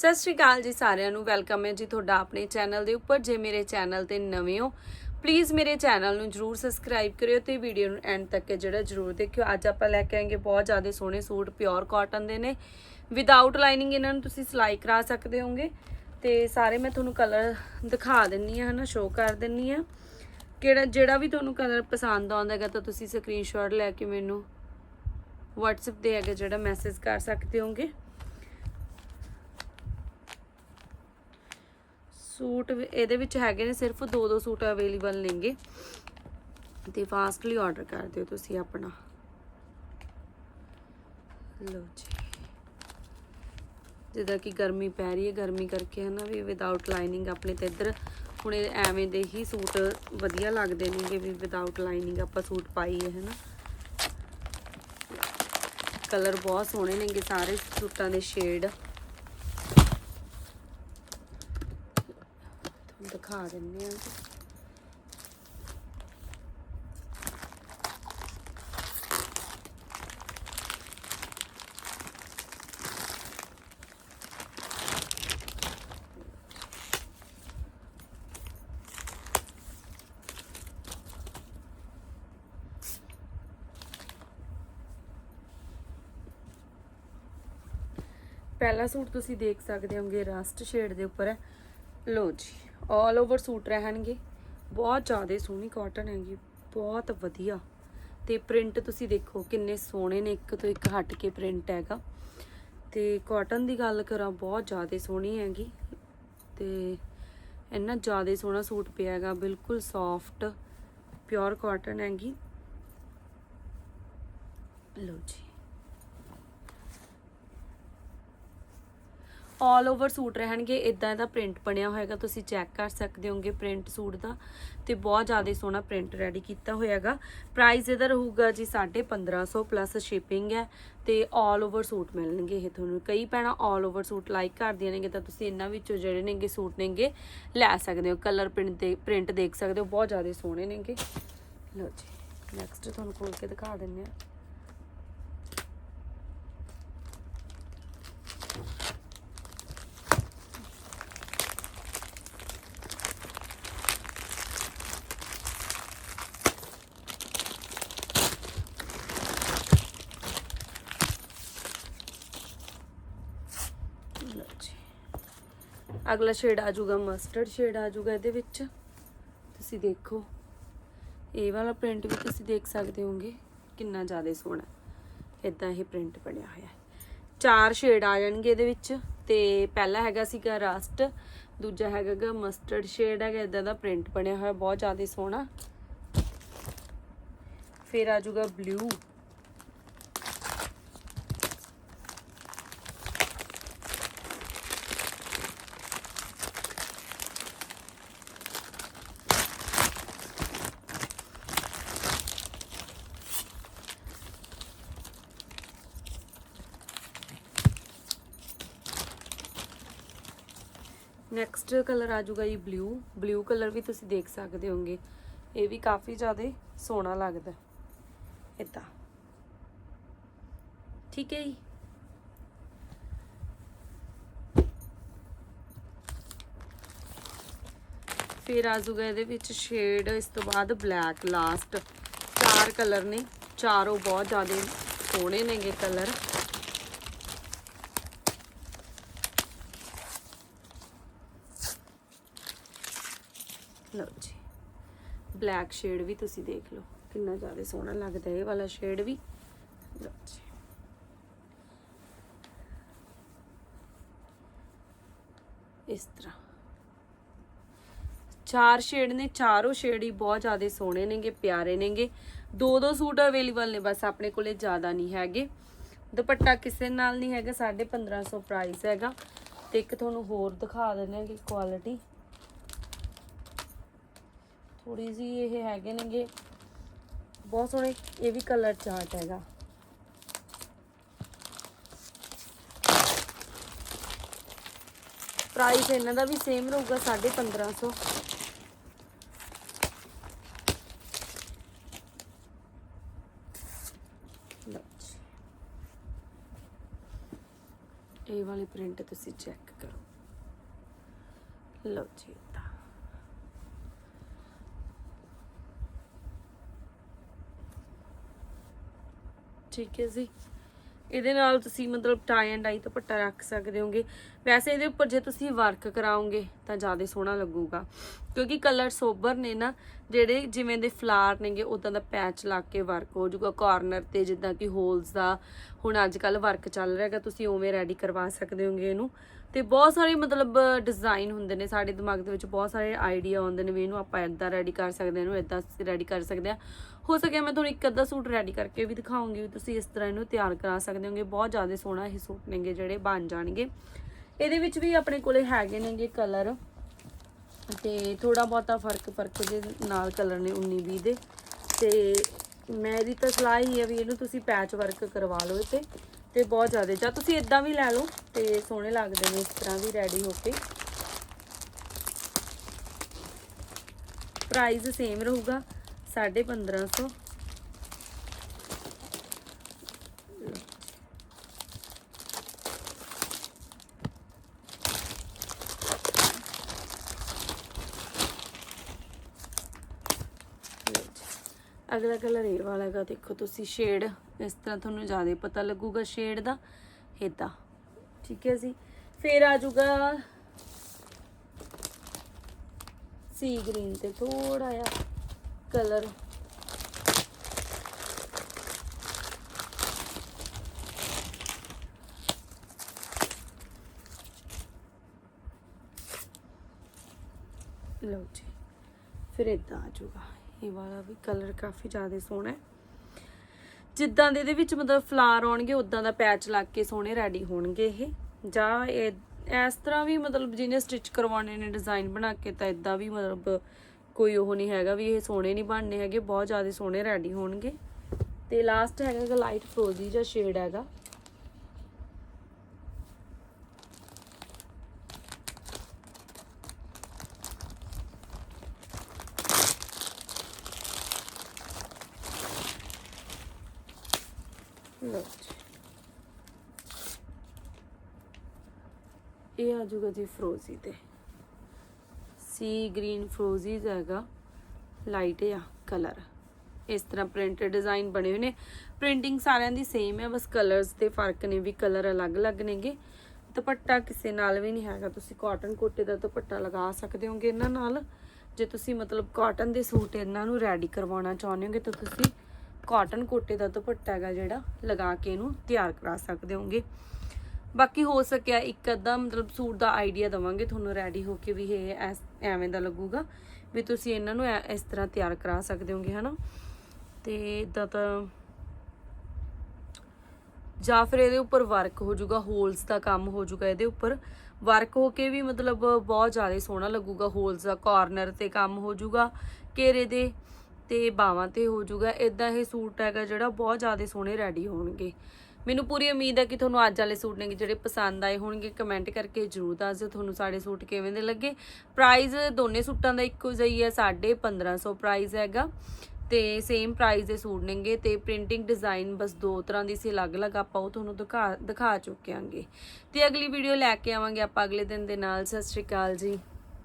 ਸਤਿ ਸ਼੍ਰੀ ਅਕਾਲ ਜੀ ਸਾਰਿਆਂ ਨੂੰ, ਵੈਲਕਮ ਹੈ ਜੀ ਤੁਹਾਡਾ ਆਪਣੇ ਚੈਨਲ ਦੇ ਉੱਪਰ। ਜੇ ਮੇਰੇ ਚੈਨਲ ਤੇ ਨਵੇਂ ਹੋ ਪਲੀਜ਼ ਮੇਰੇ ਚੈਨਲ ਨੂੰ ਜਰੂਰ ਸਬਸਕ੍ਰਾਈਬ ਕਰਿਓ ਤੇ ਵੀਡੀਓ ਨੂੰ ਐਂਡ ਤੱਕ ਜਿਹੜਾ ਜਰੂਰ ਦੇਖਿਓ। ਅੱਜ ਆਪਾਂ ਲੈ ਕੇ ਆਏਗੇ ਬਹੁਤ ਜ਼ਿਆਦਾ ਸੋਹਣੇ ਸੂਟ ਪਿਓਰ ਕਾਟਨ ਦੇ ਨੇ। ਵਿਦਆਊਟ ਲਾਈਨਿੰਗ ਇਹਨਾਂ ਨੂੰ ਤੁਸੀਂ ਸਿਲਾਈ ਕਰਾ ਸਕਦੇ ਹੋਗੇ ਤੇ ਸਾਰੇ ਮੈਂ ਤੁਹਾਨੂੰ ਕਲਰ ਦਿਖਾ ਦਿੰਨੀ ਆ ਹਨਾ ਸ਼ੋਅ ਕਰ ਦਿੰਨੀ ਆ ਕਿਹੜਾ, ਜਿਹੜਾ ਵੀ ਤੁਹਾਨੂੰ ਕਲਰ ਪਸੰਦ ਆਉਂਦਾ ਹੈਗਾ ਤਾਂ ਤੁਸੀਂ ਸਕਰੀਨਸ਼ਾਟ ਲੈ ਕੇ ਮੈਨੂੰ WhatsApp ਤੇ ਹੈਗਾ ਜਿਹੜਾ ਮੈਸੇਜ ਕਰ ਸਕਦੇ ਹੋਗੇ ਸੂਟ ਇਹਦੇ ਵਿੱਚ ਹੈਗੇ ਨੇ ਸਿਰਫ ਦੋ ਦੋ ਸੂਟ ਅਵੇਲੇਬਲ ਨੇਗੇ। ਤੇ ਫਾਸਟਲੀ ਆਰਡਰ ਕਰ ਦਿਓ ਤੁਸੀਂ ਆਪਣਾ। ਲਓ ਜੀ। ਜਿੱਦਾਂ ਕਿ ਗਰਮੀ ਪੈ ਰਹੀ ਹੈ, ਗਰਮੀ ਕਰਕੇ ਹਨਾ ਵੀ ਵਿਦਆਊਟ ਲਾਈਨਿੰਗ ਆਪਣੇ ਤੇ ਇੱਧਰ ਹੁਣ ਐਵੇਂ ਦੇ ਹੀ ਸੂਟ ਵਧੀਆ ਲੱਗਦੇ ਨੇਗੇ ਵੀ ਵਿਦਆਊਟ ਲਾਈਨਿੰਗ ਆਪਾਂ ਸੂਟ ਪਾਈਏ ਹਨਾ। ਕਲਰ ਬਹੁਤ ਸੋਹਣੇ ਨੇਗੇ ਸਾਰੇ ਸੂਟਾਂ ਦੇ ਸ਼ੇਡ ਤੁਹਾਨੂੰ ਦਿਖਾ ਦਿੰਦੇ ਆ। ਪਹਿਲਾ ਸੂਟ ਤੁਸੀਂ ਦੇਖ ਸਕਦੇ ਹੋਗੇ ਰਸਟ ਸ਼ੇਡ ਦੇ ਉੱਪਰ ਹੈ। ਲੋ ਜੀ। 올 ਓਵਰ ਸੂਟ ਰਹਿਣਗੇ। ਬਹੁਤ ਜ਼ਿਆਦਾ ਸੋਹਣੀ ਕਾਟਨ ਹੈਗੀ, ਬਹੁਤ ਵਧੀਆ। ਤੇ ਪ੍ਰਿੰਟ ਤੁਸੀਂ ਦੇਖੋ ਕਿੰਨੇ ਸੋਹਣੇ ਨੇ, ਇੱਕ ਤੋਂ ਇੱਕ ਹਟ ਕੇ ਪ੍ਰਿੰਟ ਹੈਗਾ। ਤੇ ਕਾਟਨ ਦੀ ਗੱਲ ਕਰਾਂ, ਬਹੁਤ ਜ਼ਿਆਦਾ ਸੋਹਣੀ ਹੈਗੀ। ਤੇ ਇੰਨਾ ਜ਼ਿਆਦਾ ਸੋਹਣਾ ਸੂਟ ਪਿਆ ਹੈਗਾ, ਬਿਲਕੁਲ ਸੌਫਟ ਪਿਓਰ ਕਾਟਨ ਹੈਗੀ। ਲੋ ਜੀ। ਆਲ ਓਵਰ ਸੂਟ ਰਹਿਣਗੇ ਇਦਾਂ ਦਾ ਪ੍ਰਿੰਟ ਬਣਿਆ ਹੋਏਗਾ, ਤੁਸੀਂ ਚੈੱਕ ਕਰ ਸਕਦੇ ਹੋਗੇ ਪ੍ਰਿੰਟ ਸੂਟ ਦਾ, ਤੇ ਬਹੁਤ ਜ਼ਿਆਦਾ ਸੋਹਣਾ ਪ੍ਰਿੰਟ ਰੈਡੀ ਕੀਤਾ ਹੋਇਆਗਾ। ਪ੍ਰਾਈਸ ਇਹਦਾ ਰਹੂਗਾ ਜੀ 1550 ਪਲੱਸ ਸ਼ਿਪਿੰਗ ਹੈ, ਤੇ ਆਲ ਓਵਰ ਸੂਟ ਮਿਲਣਗੇ ਇਹ ਤੁਹਾਨੂੰ। ਕਈ ਪੈਣਾ ਆਲ ਓਵਰ ਸੂਟ ਲਾਈਕ ਕਰਦੀਆਂ ਨੇਗੇ ਤਾਂ ਤੁਸੀਂ ਇਹਨਾਂ ਵਿੱਚੋਂ ਜਿਹੜੇ ਨੇਗੇ ਸੂਟ ਨੇਗੇ, ਲੈ ਸਕਦੇ ਹੋ। ਕਲਰ ਪ੍ਰਿੰਟ ਦੇ ਪ੍ਰਿੰਟ ਦੇਖ ਸਕਦੇ ਹੋ, ਬਹੁਤ ਜ਼ਿਆਦਾ ਸੋਹਣੇ ਨੇਗੇ। ਲਓ ਜੀ ਨੈਕਸਟ ਤੁਹਾਨੂੰ ਖੋਲ ਕੇ ਦਿਖਾ ਦਿੰਨੇ ਆ ਲਓ ਜੀ ਅਗਲਾ ਸ਼ੇਡ ਆ ਜਾਊਗਾ ਮਸਟਰਡ ਸ਼ੇਡ ਆ ਜਾਊਗਾ ਇਹਦੇ ਵਿੱਚ। ਤੁਸੀਂ ਦੇਖੋ, ਇਹ ਵਾਲਾ ਪ੍ਰਿੰਟ ਵੀ ਤੁਸੀਂ ਦੇਖ ਸਕਦੇ ਹੋਗੇ ਕਿੰਨਾ ਜ਼ਿਆਦਾ ਸੋਹਣਾ। ਇਦਾਂ ਇਹ ਪ੍ਰਿੰਟ ਬਣਿਆ ਹੋਇਆ ਹੈ। ਚਾਰ ਸ਼ੇਡ ਆ ਜਾਣਗੇ ਇਹਦੇ ਵਿੱਚ, ਤੇ ਪਹਿਲਾ ਹੈਗਾ ਸੀਗਾ ਰਸਟ ਦੂਜਾ ਹੈਗਾਗਾ ਮਸਟਰਡ ਸ਼ੇਡ ਹੈਗਾ ਇਦਾਂ ਦਾ ਪ੍ਰਿੰਟ ਬਣਿਆ ਹੋਇਆ, ਬਹੁਤ ਜ਼ਿਆਦਾ ਸੋਹਣਾ। ਫਿਰ ਆ ਜਾਊਗਾ ਬਲੂ ਨੈਕਸਟ ਕਲਰ ਆ ਜਾਊਗਾ ਜੀ ਬਲੂ ਬਲੂ ਕਲਰ ਵੀ ਤੁਸੀਂ ਦੇਖ ਸਕਦੇ ਹੋਗੇ ਇਹ ਵੀ ਕਾਫੀ ਜ਼ਿਆਦਾ ਸੋਹਣਾ ਲੱਗਦਾ। ਇਦਾਂ। ਠੀਕ ਹੈ ਜੀ। ਫਿਰ ਆ ਜਾਊਗਾ ਇਹਦੇ ਵਿੱਚ ਸ਼ੇਡ ਇਸ ਤੋਂ ਬਾਅਦ ਬਲੈਕ ਲਾਸਟ ਚਾਰ ਕਲਰ ਨੇ। ਚਾਰੋਂ ਬਹੁਤ ਜ਼ਿਆਦਾ ਸੋਹਣੇ ਨੇਗੇ ਕਲਰ ਲਓ ਜੀ ਬਲੈਕ ਸ਼ੇਡ ਵੀ ਤੁਸੀਂ ਦੇਖ ਲਓ, ਕਿੰਨਾ ਜ਼ਿਆਦਾ ਸੋਹਣਾ ਲੱਗਦਾ ਇਹ ਵਾਲਾ ਸ਼ੇਡ ਵੀ। ਇਸ ਤਰ੍ਹਾਂ। ਚਾਰ ਸ਼ੇਡ ਨੇ, ਚਾਰੋਂ ਸ਼ੇਡ ਹੀ ਬਹੁਤ ਜ਼ਿਆਦਾ ਸੋਹਣੇ ਨੇਗੇ, ਪਿਆਰੇ ਨੇਗੇ। ਦੋ ਦੋ ਸੂਟ ਅਵੇਲੇਬਲ ਨੇ, ਬਸ ਆਪਣੇ ਕੋਲੇ ਜ਼ਿਆਦਾ ਨਹੀਂ ਹੈਗੇ। ਦੁਪੱਟਾ ਕਿਸੇ ਨਾਲ ਨਹੀਂ ਹੈਗਾ 1550 ਪ੍ਰਾਈਸ ਹੈਗਾ। ਤੇ ਇੱਕ ਤੁਹਾਨੂੰ ਹੋਰ ਦਿਖਾ ਦਿੰਦੇ ਹਾਂ ਕਿ ਕੁਆਲਿਟੀ ਥੋੜੀ ਜੀ ਇਹ ਹੈਗੇ ਨੇਗੇ। ਬਹੁਤ ਸੋਹਣੇ, ਇਹ ਵੀ ਕਲਰ ਚਾਰਟ ਹੈਗਾ। ਪ੍ਰਾਈਸ ਇਹਨਾਂ ਦਾ ਵੀ ਸੇਮ ਰਹੂਗਾ 1550 ਲਓ ਜੀ। ਇਹ ਵਾਲੀ ਪ੍ਰਿੰਟ ਤੁਸੀਂ ਚੈੱਕ ਕਰੋ। ਲਓ ਜੀ। ਠੀਕ ਹੈ ਜੀ। ਇਹਦੇ ਨਾਲ ਤੁਸੀਂ ਮਤਲਬ ਟਾਈ ਐਂਡ ਡਾਈ ਦੁਪੱਟਾ ਰੱਖ ਸਕਦੇ ਹੋਗੇ। ਵੈਸੇ ਇਹਦੇ ਉੱਪਰ ਜੇ ਤੁਸੀਂ ਵਰਕ ਕਰਾਓਗੇ, ਤਾਂ ਜ਼ਿਆਦਾ ਸੋਹਣਾ ਲੱਗੂਗਾ। ਕਿਉਂਕਿ ਕਲਰ ਸੋਬਰ ਨੇ ਨਾ, ਜਿਹੜੇ ਜਿਵੇਂ ਦੇ ਫਲਾਰ ਨੇਗੇ ਉਦਾਂ ਦਾ ਪੈਚ ਲਾ ਕੇ ਵਰਕ ਹੋ ਜਾਊਗਾ। ਕਾਰਨਰ ਤੇ ਜਿੱਦਾਂ ਕਿ ਹੋਲਸ ਦਾ, ਹੁਣ ਅੱਜ ਕੱਲ ਵਰਕ ਚੱਲ ਰਿਹਾ ਤੁਸੀਂ ਉਵੇਂ ਰੈਡੀ ਕਰਵਾ ਸਕਦੇ ਹੋਗੇ ਇਹਨੂੰ। ਤੇ ਬਹੁਤ ਸਾਰੇ ਮਤਲਬ ਡਿਜ਼ਾਈਨ ਹੁੰਦੇ ਨੇ ਸਾਡੇ ਦਿਮਾਗ ਦੇ ਵਿੱਚ, ਬਹੁਤ ਸਾਰੇ ਆਈਡੀਆ ਆਉਂਦੇ ਨੇ ਵੀ ਇਹਨੂੰ ਆਪਾਂ ਇਦਾਂ ਰੈਡੀ ਕਰ ਸਕਦੇ ਹਾਂ, ਇਹਨੂੰ ਇਦਾਂ ਰੈਡੀ ਕਰ ਸਕਦੇ ਹਾਂ। ਹੋ ਸਕਿਆ ਮੈਂ ਤੁਹਾਨੂੰ ਇੱਕ ਅੱਧਾ ਸੂਟ ਰੈਡੀ ਕਰਕੇ ਵੀ ਦਿਖਾਉਂਗੀ ਵੀ ਤੁਸੀਂ ਇਸ ਤਰ੍ਹਾਂ ਇਹਨੂੰ ਤਿਆਰ ਕਰਾ ਸਕਦੇ ਹੋਗੇ। ਬਹੁਤ ਜ਼ਿਆਦਾ ਸੋਹਣਾ ਇਹ ਸੂਟ ਨੇਗੇ ਜਿਹੜੇ ਬਣ ਜਾਣਗੇ। ਇਹਦੇ ਵਿੱਚ ਵੀ ਆਪਣੇ ਕੋਲੇ ਹੈਗੇ ਨੇਗੇ ਕਲਰ ਤੇ ਥੋੜਾ ਬਹੁਤਾ ਫ਼ਰਕ ਫ਼ਰਕ ਦੇ ਨਾਲ ਕਲਰ ਨੇ 19 20 ਦੇ। ਤੇ ਮੇਰੀ ਤਾਂ ਸਲਾਹ ਹੀ ਹੈ ਵੀ ਇਹਨੂੰ ਤੁਸੀਂ ਪੈਚ ਵਰਕ ਕਰਵਾ ਲਓ ਇਹ ਤੇ ਤੇ ਬਹੁਤ ਜ਼ਿਆਦਾ। ਜਾਂ ਤੁਸੀਂ ਇਦਾਂ ਵੀ ਲੈ ਲਓ ਤੇ ਸੋਹਣੇ ਲੱਗਦੇ ਨੇ, ਇਸ ਤਰ੍ਹਾਂ ਵੀ ਰੈਡੀ ਹੋ ਕੇ। ਪ੍ਰਾਈਸ ਸੇਮ ਰਹੂਗਾ 1550 ਅਗਲਾ ਕਲਰ ਇਹ ਵਾਲਾ ਹੈਗਾ, ਦੇਖੋ ਤੁਸੀਂ ਸ਼ੇਡ ਇਸ ਤਰ੍ਹਾਂ ਤੁਹਾਨੂੰ ਜ਼ਿਆਦਾ ਪਤਾ ਲੱਗੂਗਾ ਸ਼ੇਡ ਦਾ ਇਦਾਂ ਠੀਕ ਹੈ ਜੀ। ਫਿਰ ਆ ਜਾਊਗਾ ਸੀ ਗ੍ਰੀਨ ਤੇ ਥੋੜਾ ਜਿਹਾ ਕਲਰ ਲਓ ਜੀ, ਫਿਰ ਇਦਾਂ ਆ ਜਾਊਗਾ। ਇਹ ਵਾਲਾ ਵੀ ਕਲਰ ਕਾਫੀ ਜ਼ਿਆਦਾ ਸੋਹਣਾ ਹੈ। ਜਿੱਦਾਂ ਦੇ ਇਹਦੇ ਵਿੱਚ ਮਤਲਬ ਫਲਾਰ ਆਉਣਗੇ ਉਦਾਂ ਦਾ ਪੈਚ ਲੱਗ ਕੇ ਸੋਹਣੇ ਰੈਡੀ ਹੋਣਗੇ ਇਹ। ਜਾਂ ਇਹ ਇਸ ਤਰ੍ਹਾਂ ਵੀ ਮਤਲਬ ਜਿਹਨੇ ਸਟਿਚ ਕਰਵਾਉਣੇ ਨੇ ਡਿਜ਼ਾਈਨ ਬਣਾ ਕੇ, ਤਾਂ ਇਦਾਂ ਵੀ ਮਤਲਬ ਕੋਈ ਉਹ ਨਹੀਂ ਹੈਗਾ ਵੀ ਇਹ ਸੋਹਣੇ ਨਹੀਂ ਬਣਨੇ ਹੈਗੇ, ਬਹੁਤ ਜ਼ਿਆਦਾ ਸੋਹਣੇ ਰੈਡੀ ਹੋਣਗੇ। ਤੇ ਲਾਸਟ ਹੈਗਾ ਲਾਈਟ ਫਰੋਜ਼ੀ ਜਾਂ ਸ਼ੇਡ ਹੈਗਾ। ਲਓ ਇਹ ਆ ਜੂਗਾ ਜੀ ਫਰੋਜ਼ੀ ਤੇ। ਸੀ ਗ੍ਰੀਨ ਫਰੋਜ਼ੀਜ਼ ਹੈਗਾ। ਲਾਈਟ ਆ ਕਲਰ ਇਸ ਤਰ੍ਹਾਂ ਪ੍ਰਿੰਟ ਡਿਜ਼ਾਈਨ ਬਣੇ ਹੋਏ ਨੇ। ਪ੍ਰਿੰਟਿੰਗ ਸਾਰਿਆਂ ਦੀ ਸੇਮ ਹੈ, ਬਸ ਕਲਰਸ ਦੇ ਫ਼ਰਕ ਨੇ ਵੀ ਕਲਰ ਅਲੱਗ-ਅਲੱਗ ਨੇਗੇ। ਦੁਪੱਟਾ ਕਿਸੇ ਨਾਲ ਵੀ ਨਹੀਂ ਹੈਗਾ। ਤੁਸੀਂ ਕਾਟਨ ਕੋਟੇ ਦਾ ਦੁਪੱਟਾ ਲਗਾ ਸਕਦੇ ਹੋਗੇ ਇਹਨਾਂ ਨਾਲ। ਜੇ ਤੁਸੀਂ ਮਤਲਬ ਕਾਟਨ ਦੇ ਸੂਟ ਇਹਨਾਂ ਨੂੰ ਰੈਡੀ ਕਰਵਾਉਣਾ ਚਾਹੁੰਦੇ ਹੋਗੇ ਤਾਂ ਤੁਸੀਂ ਕਾਟਨ ਕੋਟੇ ਦਾ ਦੁਪੱਟਾ ਹੈਗਾ ਜਿਹੜਾ ਲਗਾ ਕੇ ਇਹਨੂੰ ਤਿਆਰ ਕਰਾ ਸਕਦੇ ਹੋਗੇ। ਬਾਕੀ ਹੋ ਸਕਿਆ ਇੱਕ ਅੱਧਾ, ਮਤਲਬ ਸੂਟ ਦਾ ਆਈਡੀਆ ਦਵਾਂਗੇ, ਤੁਹਾਨੂੰ ਰੈਡੀ ਹੋ ਕੇ ਵੀ ਇਹ ਐਸ- ਐਵੇਂ ਦਾ ਲੱਗੂਗਾ ਵੀ ਤੁਸੀਂ ਇਹਨਾਂ ਨੂੰ ਐ- ਇਸ ਤਰ੍ਹਾਂ ਤਿਆਰ ਕਰਾ ਸਕਦੇ ਹੋਗੇ, ਹਨਾ? ਤੇ ਇਦਾਂ ਤਾਂ ਜਾਂ ਫਿਰ ਇਹਦੇ ਉੱਪਰ ਵਰਕ ਹੋ ਜਾਊਗਾ ਹੋਲਸ ਦਾ ਕੰਮ ਹੋ ਜਾਊਗਾ ਇਹਦੇ ਉੱਪਰ। ਵਰਕ ਹੋ ਕੇ ਵੀ ਮਤਲਬ ਬਹੁਤ ਜ਼ਿਆਦਾ ਸੋਹਣਾ ਲੱਗੂਗਾ ਹੋਲਸ ਦਾ ਕਾਰਨਰ ਤੇ ਕੰਮ ਹੋ ਜਾਊਗਾ, ਘੇਰੇ ਦੇ। ਤੇ ਬਾਹਾਂ ਤੇ ਹੋ ਜਾਊਗਾ। ਇਦਾਂ ਇਹ ਸੂਟ ਹੈਗਾ ਜਿਹੜਾ ਬਹੁਤ ਜ਼ਿਆਦਾ ਸੋਹਣੇ ਰੈਡੀ ਹੋਣਗੇ। ਮੈਨੂੰ ਪੂਰੀ ਉਮੀਦ ਹੈ ਕਿ ਤੁਹਾਨੂੰ ਅੱਜ ਵਾਲੇ ਸੂਟ ਨੇ ਜਿਹੜੇ ਪਸੰਦ ਆਏ ਹੋਣਗੇ। ਕਮੈਂਟ ਕਰਕੇ ਜਰੂਰ ਦੱਸ ਦਿਓ ਤੁਹਾਨੂੰ ਸਾਡੇ ਸੂਟ ਕਿਵੇਂ ਦੇ ਲੱਗੇ। ਪ੍ਰਾਈਸ ਦੋਨੇ ਸੂਟਾਂ ਦਾ ਇੱਕੋ ਜਿਹਾ ਹੀ ਹੈ 1550 ਪ੍ਰਾਈਸ ਹੈਗਾ। ਤੇ ਸੇਮ ਪ੍ਰਾਈਸ ਦੇ ਸੂਟ ਨੇਗੇ ਤੇ ਪ੍ਰਿੰਟਿੰਗ ਡਿਜ਼ਾਈਨ ਬਸ ਦੋ ਤਰ੍ਹਾਂ ਦੀ ਸੀ, ਅਲੱਗ-ਅਲੱਗ ਆਪਾਂ ਉਹ ਤੁਹਾਨੂੰ ਦਿਖਾ ਦਿਖਾ ਚੁੱਕਿਆਂਗੇ। ਤੇ ਅਗਲੀ ਵੀਡੀਓ ਲੈ ਕੇ ਆਵਾਂਗੇ ਆਪਾਂ ਅਗਲੇ ਦਿਨ ਦੇ ਨਾਲ। ਸਤਿ ਸ਼੍ਰੀ ਅਕਾਲ ਜੀ।